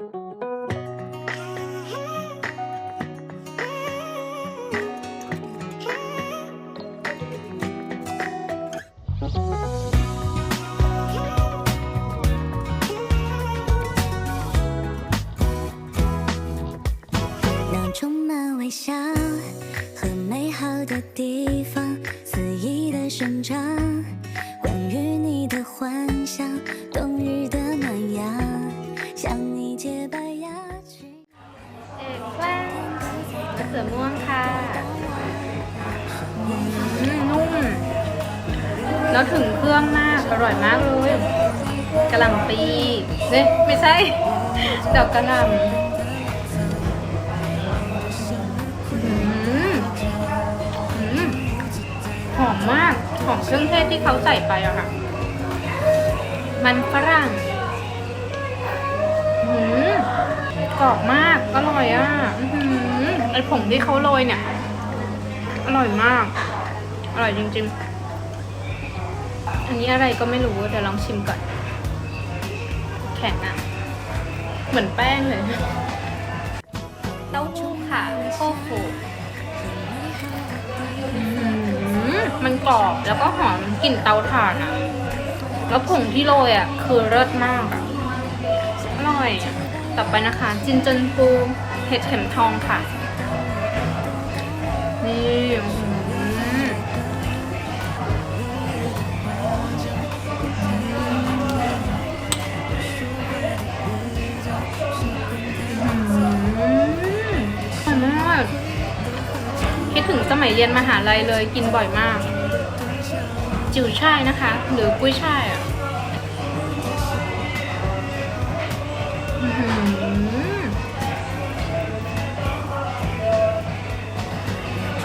让充满微笑和美好的地方肆意的生长。关于你的幻想，冬日的 มะเขือม่วงค่ะอืมนุ่ม แล้วถึงเครื่องมาก อร่อยมากเลยกะหล่ำปีเนี่ยไม่ใช่ ดอกกะหล่ำอืมอืมหอมมากหอมเครื่องเทศที่เขาใส่ไปอะค่ะ มันฝรั่งอืมกรอบมาก อร่อยอะ อื้ อหือไอผงที่เขาโรยเนี่ย อร่อยมาก อร่อยจริง ๆ อันนี้อะไรก็ไม่รู้เดี๋ยวลองชิมก่อน แข็งอะเหมือนแป้งเลยเต้าหู้ค่ะโคฟูอื้อหือมันกรอบแล้วก็หอมกลิ่นเตาถ่านอะแล้วผงที่โรยอะคือเลิศมากอะอร่อย ต่อไปนะคะ จินจนปูเห็ดเข็มทองค่ะ นี่อร่อยมากคิดถึงสมัยเรียนมหาลัยเลยกินบ่อยมาก จิ๋วช่ายนะคะ หรือกุ้ยช่ายอะ อื้อหือ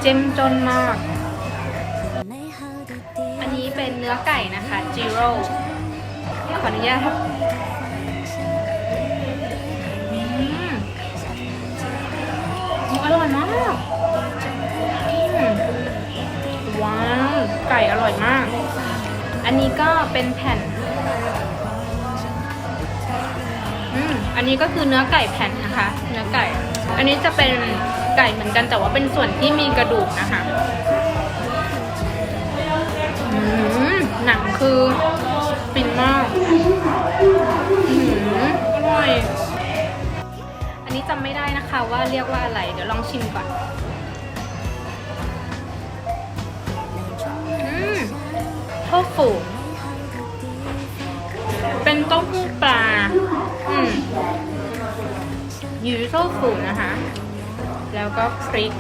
เจ้มจนมาก อันนี้เป็นเนื้อไก่นะคะจิโร่ขออนุญาตอร่อยมาก ว้าว ไก่อร่อยมาก อันนี้ก็เป็นแผ่น อันนี้ก็คือเนื้อไก่แผ่นนะคะ เนื้อไก่ อันนี้จะเป็น ไก่เหมือนกันแต่ว่าเป็นส่วนที่มีกระดูกนะคะอืมหนังคือฟินมากอืมอร่อย อันนี้จำไม่ได้นะคะว่าเรียกว่าอะไร เดี๋ยวลองชิมก่อนอืมโทฟูเป็นเต้าหู้ปลา อืมยูโซฟูนะคะ แล้วก็พริก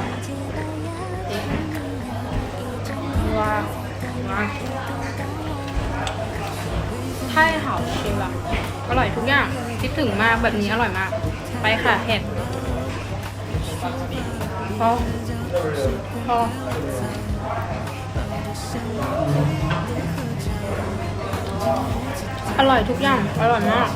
ว้าวว้าวไทยเห่าชิมละอร่อยทุกอย่างคิดถึงมากแบบนี้อร่อยมาก ไปค่ะเห็ดพอพออร่อยทุกอย่าง อร่อยมาก